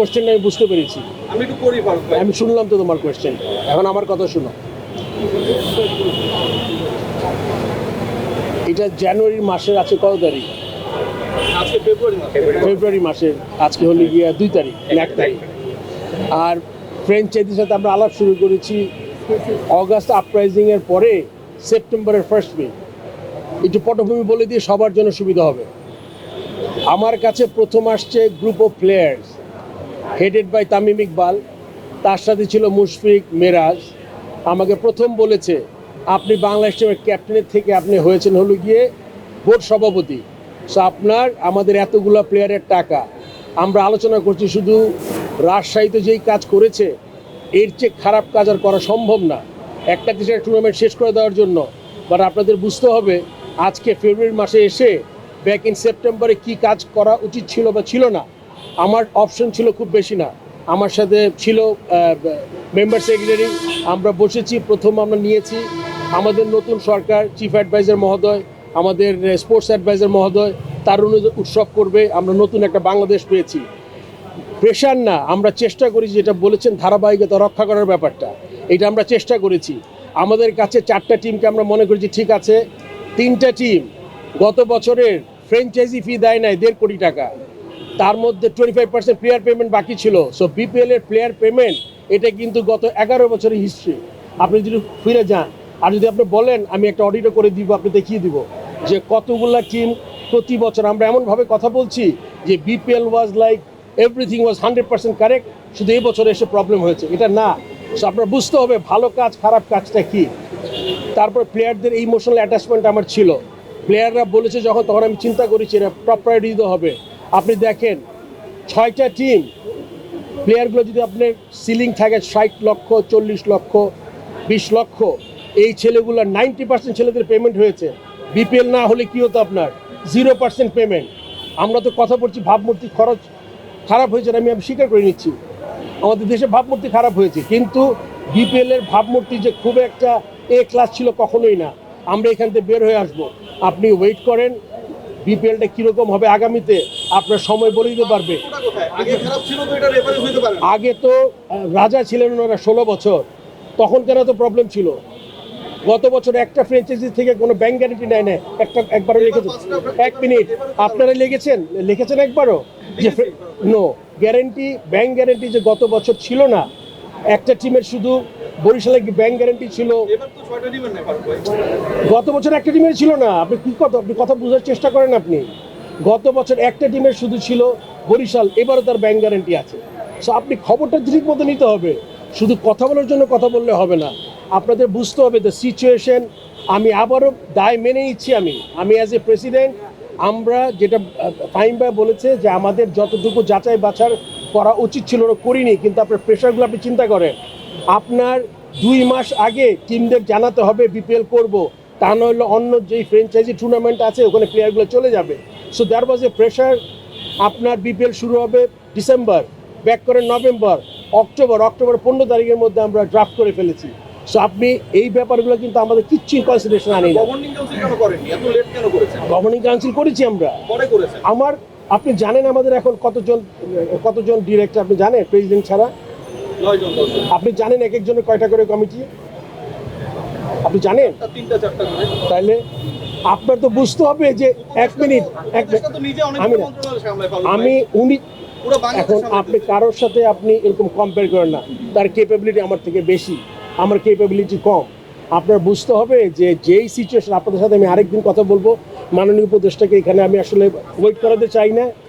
কোশ্চেনটা আমি বুঝতে পেরেছি। আমি একটু করি আমি শুনলাম তো তোমার কোশ্চেন এখন আমার কথা শুনো। এটা জানুয়ারি মাসের আছে কত তারিখ? আজকে ফেব্রুয়ারি মাসের। আজকে হলো গিয়া দুই তারিখ এক তারিখ। আর ফ্রেঞ্চ ফ্রেঞ্চাইজির সাথে আমরা আলাপ শুরু করেছি অগাস্ট আপরাইজিং এর পরে সেপ্টেম্বরের ফার্স্ট উইক একটু পটভূমি বলে দিয়ে সবার জন্য সুবিধা হবে। আমার কাছে প্রথম আসছে group of players headed by Tamim Iqbal তার সাথে ছিল মুশফিক মেরাজ। আমাকে প্রথম বলেছে, আপনি বাংলাদেশ টিমের ক্যাপ্টেনের থেকে আপনি হয়েছেন হলো গিয়ে বোর্ড সভাপতি। সো আপনার, আমাদের এতগুলো প্লেয়ারের টাকা। আমরা আলোচনা করছি শুধু রাজশাহীতে যেই কাজ করেছে, এর চেয়ে খারাপ কাজ আর করা সম্ভব না। একটা দেশের টুর্নামেন্ট শেষ করে দেওয়ার জন্য। বাট আপনাদের বুঝতে হবে, আজকে ফেব্রুয়ারি মাসে এসে ব্যাক ইন সেপ্টেম্বরে কি কাজ করা উচিত ছিল বা ছিল না। আমার অপশন ছিল খুব বেশি না। আমার সাথে ছিল মেম্বার সেক্রেটারি আমরা বসেছি, প্রথম আমরা নিয়েছি। আমাদের নতুন সরকার চিফ অ্যাডভাইজার মহোদয়, আমাদের স্পোর্টস অ্যাডভাইজার মহোদয় তারুণ্য উৎসব করবে। আমরা নতুন একটা বাংলাদেশ পেয়েছি। প্রেশার না, আমরা চেষ্টা করেছি যেটা বলেছেন ধারাবাহিকতা রক্ষা করার ব্যাপারটা। এটা আমরা চেষ্টা করেছি। আমাদের কাছে চারটা টিমকে আমরা মনে করেছি ঠিক আছে। তিনটা টিম গত বছরের ফ্র্যাঞ্চাইজি ফি দেয় নাই দেড় কোটি টাকা। তার মধ্যে twenty five percent player payment বাকি ছিল। সো বিপিএল এর প্লেয়ার পেমেন্ট এটা কিন্তু গত এগারো বছরের হিস্ট্রি আপনি যদি ফিরে যান, আর যদি আপনি বলেন, আমি একটা অডিটও করে দিব, আপনি দেখিয়ে দিব যে কতগুলা টিম প্রতি বছর। আমরা এমনভাবে কথা বলছি যে BPL was like everything was hundred percent correct শুধু এই বছরে এসে প্রবলেম হয়েছে। এটা না। সো আপনার বুঝতে হবে, ভালো কাজ, খারাপ কাজটা কি। তারপর প্লেয়ারদের ইমোশনাল অ্যাটাচমেন্ট আমার ছিল। প্লেয়াররা বলেছে যখন, তখন আমি চিন্তা করেছি এটা টপ দিতে হবে। আপনি দেখেন, ছয়টা টিম প্লেয়ারগুলো যদি আপনার সিলিং থাকে ষাট লক্ষ, চল্লিশ লক্ষ, বিশ লক্ষ, এই ছেলেগুলোর নাইনটি পার্সেন্ট ছেলেদের পেমেন্ট হয়েছে। বিপিএল না হলে কী হতো আপনার? জিরো পার্সেন্ট পেমেন্ট আমরা তো কথা বলছি, ভাবমূর্তি খরচ খারাপ হয়েছে আমি আমি স্বীকার করে নিচ্ছি। আমাদের দেশে ভাবমূর্তি খারাপ হয়েছে, কিন্তু বিপিএলের ভাবমূর্তি যে খুব একটা এ ক্লাস ছিল কখনোই না। আমরা এখান থেকে বের হয়ে আসব। আপনি ওয়েট করেন বিপিএলটা কীরকম হবে আগামীতে? আপনার সময় বলে দিতে পারবে। আগে তো রাজা ছিলেন ওনারা ষোলো বছর। তখন কেন তো প্রবলেম ছিল? গত বছর একটা ফ্র্যাঞ্চাইজি থেকে কোনো ব্যাংক গ্যারেন্টি নেয় না একটা একবারও লিখেছেন এক মিনিট আপনারা লিখেছেন লিখেছেন একবারও? যে নো গ্যারেন্টি ব্যাংক গ্যারেন্টি যে গত বছর ছিল না একটা টিমের শুধু বরিশালে ব্যাংক গ্যারেন্টি ছিল? গত বছর একটা টিমের ছিল না। আপনি কি কথা আপনি কথা বোঝার চেষ্টা করেন আপনি? গত বছর একটা টিমের শুধু ছিল বরিশাল এবারও তার ব্যাংক গ্যারেন্টি আছে। সো আপনি খবরটা ঠিক মতো নিতে হবে। শুধু কথা বলার জন্য কথা বললে হবে না। আপনাদের বুঝতে হবে দ্য সিচুয়েশন আমি আবারও দায় মেনে নিচ্ছি আমি। আমি অ্যাজ এ প্রেসিডেন্ট আমরা যেটা ফাহিম ভাই বলেছে যে আমাদের যতটুকু যাচাই বাছার করা উচিত ছিল ওরা করিনি কিন্তু আপনার প্রেশারগুলো আপনি চিন্তা করেন। আপনার দুই মাস আগে টিমদের জানাতে হবে বিপিএল করব। তা নইলে অন্য যেই ফ্র্যাঞ্চাইজি টুর্নামেন্ট আছে ওখানে প্লেয়ারগুলো চলে যাবে। So there was a pressure আপনার বিপিএল শুরু হবে ডিসেম্বর ব্যাক করে নভেম্বর অক্টোবর অক্টোবর পনেরো তারিখের মধ্যে আমরা ড্রাফট করে ফেলেছি। সো আপনি এই ব্যাপারগুলো কিন্তু আমাদের কিচ্ছু কনসিডারেশন আনি গভর্নিং কাউন্সিল করেছি আমরা। আমার আপনি জানেন আমাদের এখন কতজন কতজন ডিরেক্টর আপনি জানেন? প্রেসিডেন্ট ছাড়া? আপনি জানেন এক একজনের কয়টা করে কমিটি? আপনি জানেন? তিনটা চারটা করে। তাহলে আপনার তো বুঝতে হবে যে এক মিনিট এক আমি। উনি এখন আপনি কারোর সাথে আপনি এরকম কম্পেয়ার করেন না। তার ক্যাপাবিলিটি আমার থেকে বেশি। আমার ক্যাপাবিলিটি কম। আপনার বুঝতে হবে যে যেই সিচুয়েশন আপনাদের সাথে আমি আরেকদিন কথা বলব। মাননীয় উপদেষ্টাকে এখানে আমি আসলে ওয়েট করাতে চাই না।